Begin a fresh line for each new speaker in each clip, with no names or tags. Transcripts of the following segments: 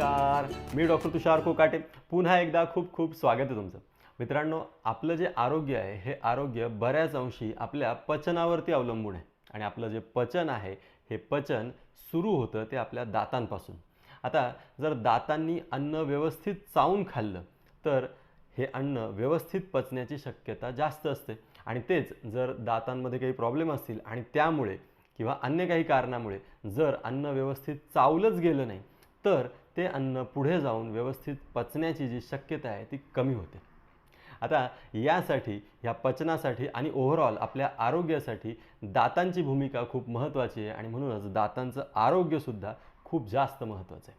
नमस्कार. मी डॉक्टर तुषार कोकाटे. पुन्हा एकदा खूप खूप स्वागत आहे तुमचं. मित्रांनो आपलं जे आरोग्य आहे हे आरोग्य बऱ्याच अंशी आपल्या पचनावरती अवलंबून आहे. आणि आपलं जे पचन आहे हे पचन सुरू होतं ते आपल्या दातांपासून. आता जर दातांनी अन्न व्यवस्थित चावून खाल्लं तर हे अन्न व्यवस्थित पचण्याची शक्यता जास्त असते. आणि तेच जर दातांमध्ये काही प्रॉब्लेम असतील आणि त्यामुळे किंवा अन्य काही कारणामुळे जर अन्न व्यवस्थित चावलंच गेलं नाही तर ते अन्न पुढे जाऊन व्यवस्थित पचण्याची जी शक्यता आहे ती कमी होते. आता यासाठी ह्या पचनासाठी आणि ओव्हरऑल आपल्या आरोग्यासाठी दातांची भूमिका खूप महत्त्वाची आहे आणि म्हणूनच दातांचं आरोग्यसुद्धा खूप जास्त महत्त्वाचं आहे.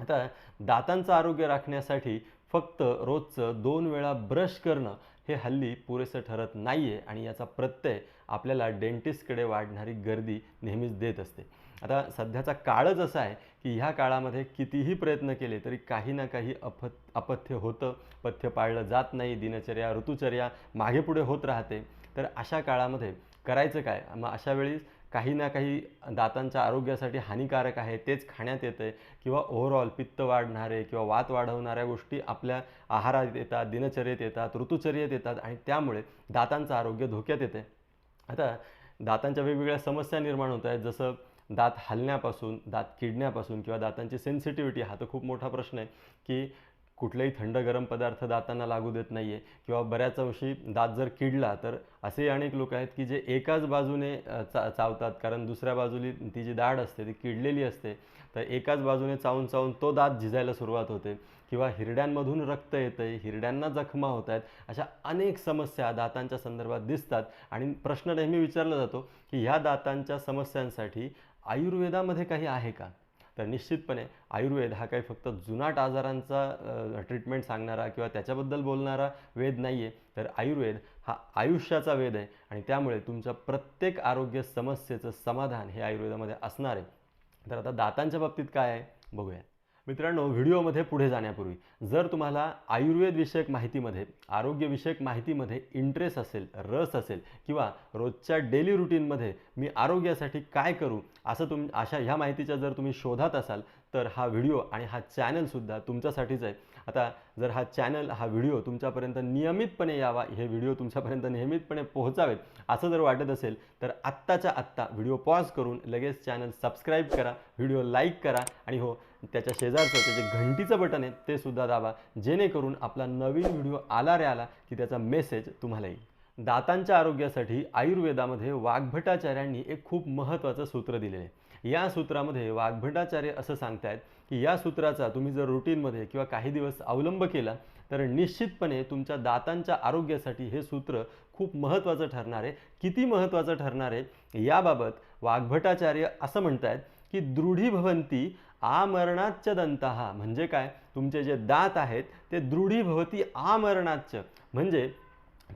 आता दातांचं आरोग्य राखण्यासाठी फक्त रोजचं दोन वेळा ब्रश करणं हे हल्ली पुरेसं ठरत नाही आहे आणि याचा प्रत्यय आपल्याला डेंटिस्टकडे वाढणारी गर्दी नेहमीच देत असते. आता सध्याचा काळच असा आहे की ह्या काळामध्ये कितीही प्रयत्न केले तरी काही ना काही अपथ अपथ्य होतं. पथ्य पाळलं जात नाही. दिनचर्या ऋतुचर्या मागे पुढे होत राहते. तर अशा काळामध्ये करायचं काय? मग अशा वेळी काही ना काही दातांच्या आरोग्यासाठी हानिकारक आहे तेच खाण्यात येतं आहे किंवा ओव्हरऑल पित्त वाढणारे किंवा वात वाढवणाऱ्या गोष्टी आपल्या आहारात येतात दिनचर्येत येतात ऋतुचर्येत येतात आणि त्यामुळे दातांचं आरोग्य धोक्यात येते आता दातांच्या वेगवेगळ्या समस्या निर्माण होत आहेत. जसं दात हलण्यापासून दात किडण्यापासून किंवा दातांची सेन्सिटिव्हिटी हा तर खूप मोठा प्रश्न आहे की कुठलाही थंड गरम पदार्थ दातांना लागू देत नाही आहे किंवा बऱ्याच अंशी दात जर किडला तर असे अनेक लोक आहेत की जे एकाच बाजूने चा चावतात. कारण दुसऱ्या बाजूली ती जी दाढ असते ती किडलेली असते तर एकाच बाजूने चावून चावून तो दात झिजायला सुरुवात होते. किंवा हिरड्यांमधून रक्त येतं आहे हिरड्यांना जखमा होत आहेत अशा अनेक समस्या दातांच्या संदर्भात दिसतात. आणि प्रश्न नेहमी विचारला जातो की ह्या दातांच्या समस्यांसाठी आयुर्वेदामध्ये काही आहे का? तर निश्चितपणे आयुर्वेद हा काही फक्त जुनाट आजारांचा ट्रीटमेंट सांगणारा किंवा त्याच्याबद्दल बोलणारा वेद नाही आहे तर आयुर्वेद हा आयुष्याचा वेद आहे आणि त्यामुळे तुमच्या प्रत्येक आरोग्य समस्येचं समाधान हे आयुर्वेदामध्ये असणार आहे. तर आता दातांच्या बाबतीत काय आहे? बघूया. मित्रांनो व्हिडिओमध्ये पुढे जाण्यापूर्वी जर तुम्हाला आयुर्वेदविषयक माहितीमध्ये आरोग्यविषयक माहितीमध्ये इंटरेस्ट असेल रस असेल किंवा रोजच्या डेली रुटीनमध्ये मी आरोग्यासाठी काय करू असं तुम अशा ह्या माहितीच्या जर तुम्ही शोधात असाल तर हा व्हिडिओ आणि हा चॅनलसुद्धा तुमच्यासाठीच आहे. आता जर हा चॅनल हा व्हिडिओ तुमच्यापर्यंत नियमितपणे यावा हे व्हिडिओ तुमच्यापर्यंत नियमितपणे पोहोचावेत असं जर वाटत असेल तर आत्ताच्या आत्ता व्हिडिओ पॉज करून लगेच चॅनल सबस्क्राईब करा व्हिडिओ लाईक करा आणि हो त्याच्या शेजारचं ते जे घंटीचं बटन आहे ते सुद्धा दाबा जेणेकरून आपला नवीन व्हिडिओ आला रे आला की त्याचा मेसेज तुम्हाला येईल. दातांच्या आरोग्यासाठी आयुर्वेदामध्ये वाघभटाचार्यांनी एक खूप महत्त्वाचं सूत्र दिलेलं आहे. या सूत्रामध्ये वाघभटाचार्य असं सांगतायत की या सूत्राचा तुम्ही जर रुटीनमध्ये किंवा काही दिवस अवलंब केला तर निश्चितपणे तुमच्या दातांच्या आरोग्यासाठी हे सूत्र खूप महत्त्वाचं ठरणार आहे. किती महत्त्वाचं ठरणार आहे? याबाबत वाघभटाचार्य असं म्हणतायत की दृढीभवंती आमरणाच्च दंतहा म्हणजे काय? तुमचे जे दात आहेत ते दृढीभवती आमरणाच्च. म्हणजे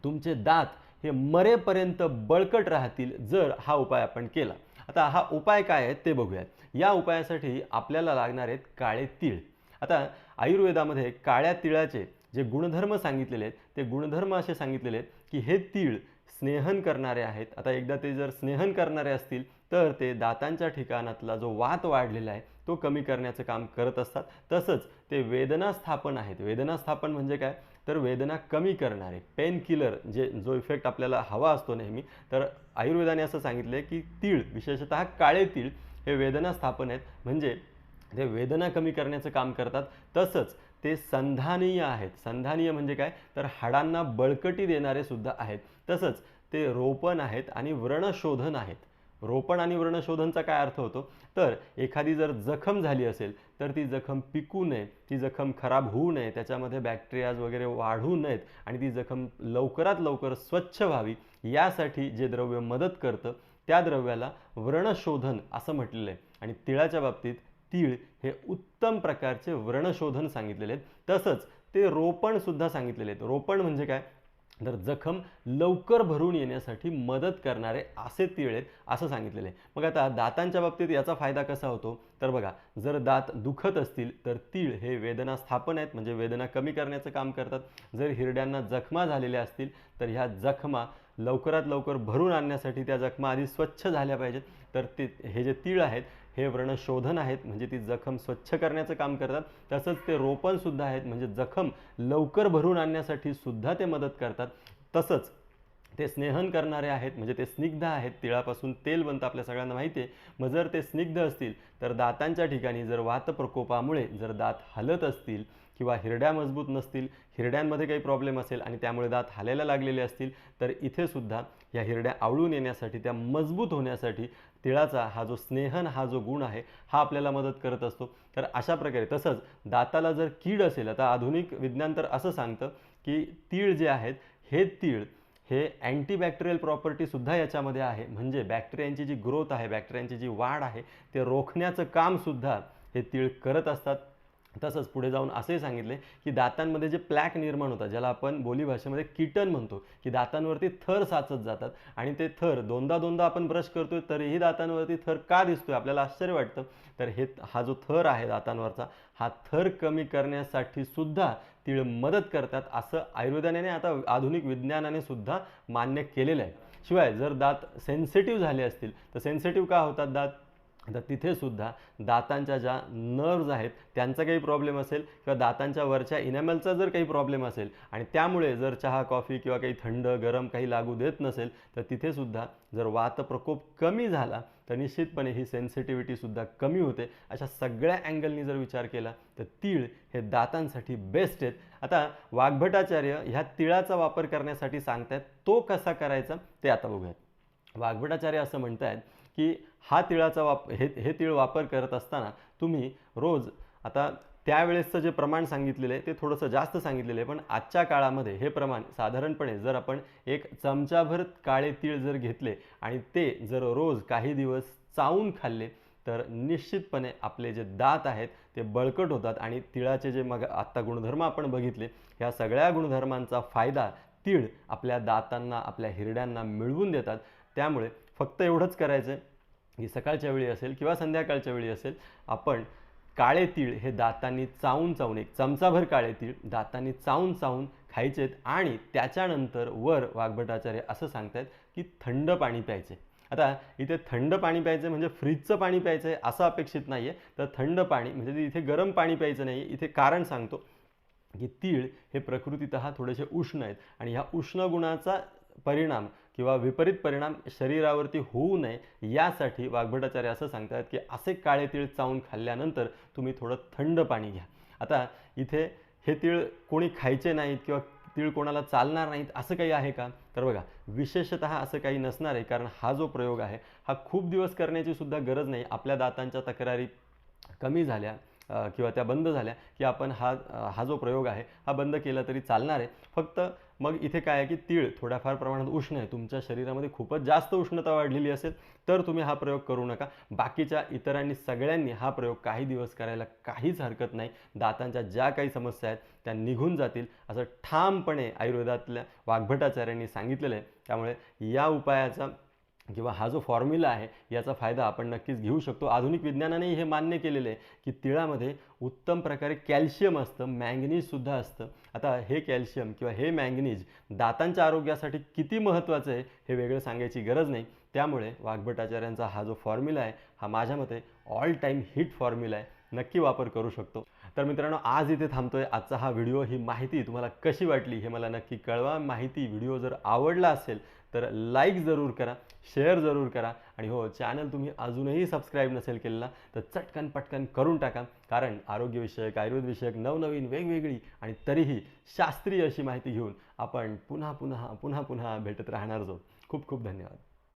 तुमचे दात हे मरेपर्यंत बळकट राहतील जर हा उपाय आपण केला. आता हा उपाय काय आहे ते बघूयात. या उपायासाठी आपल्याला लागणार आहेत काळे तीळ. आता आयुर्वेदामध्ये काळ्या तिळाचे जे गुणधर्म सांगितलेले आहेत ते गुणधर्म असे सांगितलेले आहेत की हे तीळ स्नेहन करणारे आहेत. आता एकदा ते जर स्नेहन करणारे असतील तर ते दातांच्या ठिकाणातला जो वात वाढलेला आहे तो कमी करण्याचं काम करत असतात. तसंच ते वेदना स्थापन आहेत. वेदना स्थापन म्हणजे काय? तर वेदना कमी करणारे. पेन किलर जे जो इफेक्ट आपल्याला हवा असतो नेहमी तर आयुर्वेदाने असं सांगितलं आहे की तीळ विशेषतः काळे तीळ हे वेदना स्थापन आहेत. म्हणजे ते वेदना कमी करण्याचं काम करतात. तसंच ते संधानीय आहेत. संधानीय म्हणजे काय? तर हाडांना बळकटी देणारे सुद्धा आहेत. तसंच ते रोपण आहेत आणि व्रणशोधन आहेत. रोपण आणि व्रणशोधनचा काय अर्थ होतो? तर एखादी जर जखम झाली असेल तर ती जखम पिकू नये ती जखम खराब होऊ नये त्याच्यामध्ये बॅक्टेरियाज वगैरे वाढू नयेत आणि ती जखम लवकरात लवकर स्वच्छ व्हावी यासाठी जे द्रव्य मदत करतं त्या द्रव्याला व्रणशोधन असं म्हटलेलं आहे. आणि तिळाच्या बाबतीत तीळ हे उत्तम प्रकारचे व्रणशोधन सांगितलेले आहेत. तसंच ते रोपणसुद्धा सांगितलेले आहेत. रोपण म्हणजे काय? तर जखम लवकर भरून येण्यासाठी मदत करणारे असे तीळ आहेत असं सांगितलेलं आहे. मग आता दातांच्या बाबतीत याचा फायदा कसा होतो? तर बघा जर दात दुखत असतील तर तीळ हे वेदना स्थापन आहेत म्हणजे वेदना कमी करण्याचं काम करतात. जर हिरड्यांना जखमा झालेल्या असतील तर ह्या जखमा लवकरात लवकर भरून आणण्यासाठी त्या जखमा आधी स्वच्छ झाल्या पाहिजेत. तर ते हे जे तीळ आहेत हे व्रणशोधन आहेत म्हणजे ती जखम स्वच्छ करण्याचं काम करतात. तसंच ते रोपणसुद्धा आहेत म्हणजे जखम लवकर भरून आणण्यासाठी सुद्धा ते मदत करतात. तसंच ते स्नेहन करणारे आहेत म्हणजे ते स्निग्ध आहेत. तिळापासून तेल बनतं आपल्या सगळ्यांना माहिती आहे. मग जर ते स्निग्ध असतील तर दातांच्या ठिकाणी जर वातप्रकोपामुळे जर दात हलत असतील किंवा हिरड्या मजबूत नसतील हिरड्यांमध्ये काही प्रॉब्लेम असेल आणि त्यामुळे दात हालायला लागलेले असतील तर इथेसुद्धा या हिरड्या आवळून येण्यासाठी त्या मजबूत होण्यासाठी तिळाचा हा जो स्नेहन हा जो गुण आहे हा आपल्याला मदत करत असतो. तर अशा प्रकारे तसंच दाताला जर कीड असेल आता आधुनिक विज्ञान तर असं सांगतं की तीळ जे आहेत हे तीळ हे अँटीबॅक्टेरियल प्रॉपर्टीसुद्धा याच्यामध्ये आहे. म्हणजे बॅक्टेरियांची जी ग्रोथ आहे बॅक्टेरियांची जी वाढ आहे ते रोखण्याचं कामसुद्धा हे तीळ करत असतात. तसंच पुढे जाऊन असे सांगितले की दातांमध्ये जे प्लॅक निर्माण होतात ज्याला आपण बोलीभाषेमध्ये किटन म्हणतो की दातांवरती थर साचत जातात आणि ते थर दोनदा दोनदा आपण ब्रश करतोय तरीही दातांवरती थर का दिसतोय आपल्याला आश्चर्य वाटतं. तर हे हा जो थर आहे दातांवरचा हा थर कमी करण्यासाठी सुद्धा तीळ मदत करतात असं आयुर्वेदाने आता आधुनिक विज्ञानाने सुद्धा मान्य केलेलं आहे. शिवाय जर दात सेन्सिटिव्ह झाले असतील तर सेन्सिटिव्ह का होतात दात? तर तिथेसुद्धा दातांच्या ज्या नर्व्ज आहेत त्यांचा काही प्रॉब्लेम असेल किंवा दातांच्या वरच्या इनॅमलचा जर काही प्रॉब्लेम असेल आणि त्यामुळे जर चहा कॉफी किंवा काही थंड गरम काही लागू देत नसेल तर तिथेसुद्धा जर वात प्रकोप कमी झाला तर निश्चितपणे ही सेन्सिटिव्हिटीसुद्धा कमी होते. अशा सगळ्या अँगलनी जर विचार केला तर तीळ हे दातांसाठी बेस्ट आहेत. आता वाघभटाचार्य ह्या तिळाचा वापर करण्यासाठी सांगतायत तो कसा करायचा ते आता बघूयात. वाघभटाचार्य असं म्हणतायत की हा तिळाचा वाप हे हे तिळ वापर करत असताना तुम्ही रोज आता त्यावेळेसचं जे प्रमाण सांगितलेलं आहे ते थोडंसं जास्त सांगितलेलं आहे पण आजच्या काळामध्ये हे प्रमाण साधारणपणे जर आपण एक चमचाभर काळे तीळ जर घेतले आणि ते जर रोज काही दिवस चावून खाल्ले तर निश्चितपणे आपले जे दात आहेत ते बळकट होतात आणि तिळाचे जे मग आत्ता गुणधर्म आपण बघितले ह्या सगळ्या गुणधर्मांचा फायदा तीळ आपल्या दातांना आपल्या हिरड्यांना मिळवून देतात. त्यामुळे फक्त एवढंच करायचं ही सकाळच्या वेळी असेल किंवा संध्याकाळच्या वेळी असेल आपण काळे तीळ हे दातांनी चावून चावून एक चमचाभर काळे तीळ दातांनी चावून चावून खायचेत आणि त्याच्यानंतर वर वाघभटाचार्य असं सांगतायत की थंड पाणी प्यायचे. आता इथे थंड पाणी प्यायचं म्हणजे फ्रीजचं पाणी प्यायचं आहे असं अपेक्षित नाही आहे तर थंड पाणी म्हणजे ते इथे गरम पाणी प्यायचं नाही इथे कारण सांगतो की तीळ हे प्रकृतीत थोडेसे उष्ण आहेत आणि ह्या उष्ण गुणाचा परिणाम किंवा विपरीत परिणाम शरीरावरती होऊ नये यासाठी वाघभटाचार्य असं सांगतात की असे काळे तीळ चावून खाल्ल्यानंतर तुम्ही थोडं थंड पाणी घ्या. आता इथे हे तीळ कोणी खायचे नाहीत किंवा तीळ कोणाला चालणार नाहीत असं काही आहे का? तर बघा विशेषत असं काही नसणार आहे कारण हा जो प्रयोग आहे हा खूप दिवस करण्याची सुद्धा गरज नाही. आपल्या दातांच्या तक्रारी कमी झाल्या किंवा त्या बंद झाल्या की आपण हा हा जो प्रयोग आहे हा बंद केला तरी चालणार आहे. फक्त मग इथे काय आहे की तीळ थोड्याफार प्रमाणात उष्ण आहे. तुमच्या शरीरामध्ये खूपच जास्त उष्णता वाढलेली असेल तर तुम्ही हा प्रयोग करू नका. बाकीच्या इतरांनी सगळ्यांनी हा प्रयोग काही दिवस करायला काहीच हरकत नाही. दातांच्या ज्या काही समस्या आहेत त्या निघून जातील. असं ठामपणे आयुर्वेदातल्या वाघभटाचार्यांनी सांगितलेलं आहे. त्यामुळे या उपायाचा किंवा हा जो फॉर्म्युला आहे याचा फायदा आपण नक्कीच घेऊ शकतो. आधुनिक विज्ञानानेही हे मान्य केलेलं आहे की तिळामध्ये उत्तम प्रकारे कॅल्शियम असतं मँगनीजसुद्धा असतं. आता हे कॅल्शियम किंवा हे मँगनीज दातांच्या आरोग्यासाठी किती महत्त्वाचं आहे हे वेगळं सांगायची गरज नाही. त्यामुळे वाघभटाचार्यांचा हा जो फॉर्म्युला आहे हा माझ्या मते ऑल टाईम हिट फॉर्म्युला आहे. नक्की वापर करू शकतो. तर मित्रांनो आज इथे थांबतोय. आजचा हा व्हिडिओ ही माहिती तुम्हाला कशी वाटली हे मला नक्की कळवा. माहिती व्हिडिओ जर आवडला असेल तर लाईक जरूर करा शेअर जरूर करा. आणि हो चॅनल तुम्ही अजूनही सबस्क्राईब नसेल केलेला तर चटकन पटकन करून टाका. कारण आरोग्यविषयक आयुर्वेदविषयक नवनवीन वेगवेगळी आणि तरीही शास्त्रीय अशी माहिती घेऊन आपण पुन्हा पुन्हा पुन्हा पुन्हा भेटत राहणार आहोत. खूप खूप धन्यवाद.